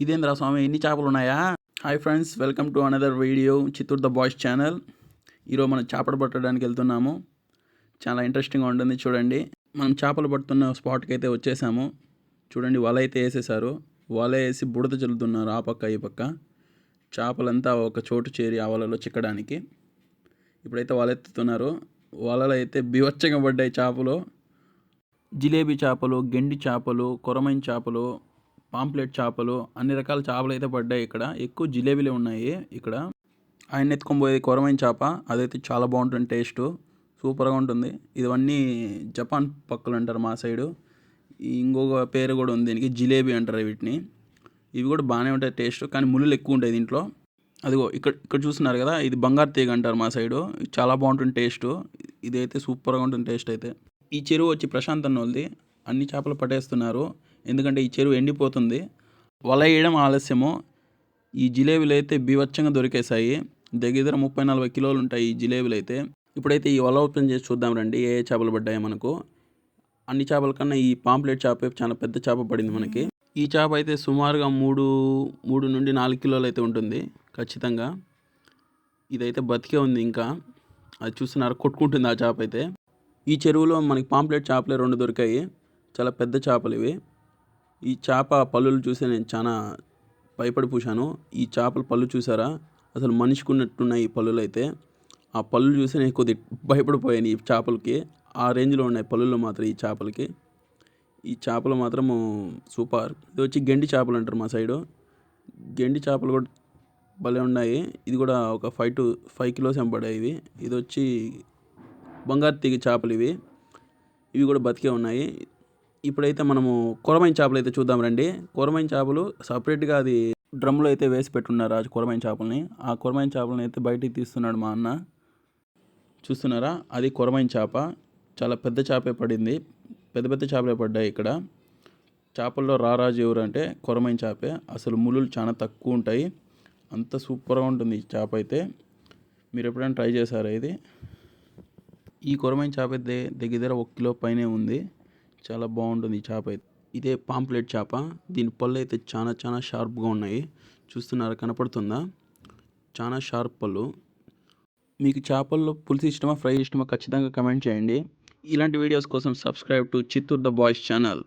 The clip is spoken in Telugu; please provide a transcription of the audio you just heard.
ఇదేంద్రా స్వామి ఎన్ని చేపలు ఉన్నాయా hi friends welcome to another video Chittoor the boys channel ఈరోజు మనం చేపలు పట్టడానికి వెళ్తున్నాము. చాలా ఇంట్రెస్టింగ్గా ఉంటుంది చూడండి. మనం చేపలు పడుతున్న స్పాట్కి అయితే వచ్చేసాము. చూడండి వల అయితే వేసేసారు. వల వేసి బుడత చల్లుతున్నారు ఆ పక్క ఈ పక్క. చేపలంతా ఒక చోటు చేరి ఆ వలలో చిక్కడానికి. ఇప్పుడైతే వల ఎత్తుతున్నారు. వలలు అయితే బివచ్చగా పడ్డాయి చేపలు. జిలేబీ చేపలు గెండి చేపలు కొరమైన చేపలు పాంప్లెట్ చేపలు అన్ని రకాల చేపలు అయితే పడ్డాయి ఇక్కడ. ఎక్కువ జిలేబీలే ఉన్నాయి ఇక్కడ. ఆయన ఎత్తుకొని పోయేది కొరమైన చేప. అదైతే చాలా బాగుంటుంది టేస్ట్. సూపర్గా ఉంటుంది. ఇవన్నీ జపాన్ పక్కలు అంటారు మా సైడు. ఇంకొక పేరు కూడా ఉంది దీనికి జిలేబీ అంటారు వీటిని. ఇవి కూడా బాగానే ఉంటాయి టేస్ట్ కానీ ముళ్ళు ఎక్కువ ఉంటాయి దీంట్లో. అదిగో ఇక్కడ ఇక్కడ చూస్తున్నారు కదా ఇది బంగారు తీగ అంటారు మా సైడు. చాలా బాగుంటుంది టేస్ట్. ఇదైతే సూపర్గా ఉంటుంది టేస్ట్ అయితే. ఈ చెరువు వచ్చి ప్రశాంత్ అన్న వాళ్ళది. అన్ని చేపలు పట్టేస్తున్నారు. ఎందుకంటే ఈ చెరువు ఎండిపోతుంది. వల వేయడం ఆలస్యము. ఈ జిలేబీలు అయితే బీవచ్చంగా దొరికేసాయి దగ్గర ముప్పై నలభై కిలోలు ఉంటాయి ఈ జిలేబీలు అయితే. ఇప్పుడైతే ఈ వల ఓపెన్ చేసి చూద్దాం రండి ఏ ఏ చేపలు పడ్డాయి మనకు. అన్ని చేపల కన్నా ఈ పాంప్లెట్ చేప చాలా పెద్ద చేప పడింది మనకి. ఈ చేప అయితే సుమారుగా మూడు మూడు నుండి నాలుగు కిలోలు అయితే ఉంటుంది ఖచ్చితంగా. ఇదైతే బతికే ఉంది ఇంకా. అది చూస్తున్నారు కొట్టుకుంటుంది ఆ చేప అయితే. ఈ చెరువులో మనకి పాంప్లెట్ చేపలే రెండు దొరికాయి. చాలా పెద్ద చేపలు ఇవి. ఈ చేప పళ్ళు చూసి నేను చాలా భయపడి పూశాను ఈ చేపల పళ్ళు చూసారా? అసలు మనిషికి ఉన్నట్టున్నాయి ఈ పళ్ళులు అయితే ఆ పళ్ళు చూసి నేను కొద్ది భయపడిపోయాను ఈ చేపలకి. ఆ రేంజ్లో ఉన్నాయి పళ్ళులు మాత్రం ఈ చేపలకి. ఈ చేపలు మాత్రము సూపర్. ఇది వచ్చి గెండి చేపలు అంటారు మా సైడు. గెండి చేపలు కూడా భలే ఉన్నాయి. ఇది కూడా ఒక ఫైవ్ టు ఫైవ్ కిలోస్ ఎంపడాయి ఇవి. ఇది వచ్చి బంగారు తీగ చేపలు ఇవి. ఇవి కూడా బతికే ఉన్నాయి. ఇప్పుడైతే మనము కూరమైన చేపలు అయితే చూద్దాం రండి. కూరమైన చేపలు సపరేట్గా అది డ్రమ్లో అయితే వేసి పెట్టున్నారు ఆ కొరమైన చేపలని. ఆ కూరమైన చేపలని అయితే బయటికి తీస్తున్నాడు మా అన్న. చూస్తున్నారా? అది కూరమైన చేప. చాలా పెద్ద చేపే పడింది. పెద్ద పెద్ద చేపలే పడ్డాయి ఇక్కడ. చేపల్లో రారాజు ఎవరు అంటే కొరమైన చేపే. అసలు ముళ్ళు చాలా తక్కువ ఉంటాయి. అంత సూపర్గా ఉంటుంది ఈ చేప అయితే. మీరు ఎప్పుడైనా ట్రై చేశారా ఇది? ఈ కొరమైన చేప అయితే దగ్గర దగ్గర ఒక కిలో పైనే ఉంది. చాలా బాగుంటుంది ఈ చేప అయితే. ఇదే పాంప్లెట్ చేప. దీని పళ్ళు అయితే చాలా చాలా షార్ప్గా ఉన్నాయి. చూస్తున్నారా కనపడుతుందా? చాలా షార్ప్ పళ్ళు. మీకు చేపల్లో పులుసు ఇష్టమా ఫ్రై ఇష్టమా ఖచ్చితంగా కమెంట్ చేయండి. ఇలాంటి వీడియోస్ కోసం subscribe to Chittoor the boys channel.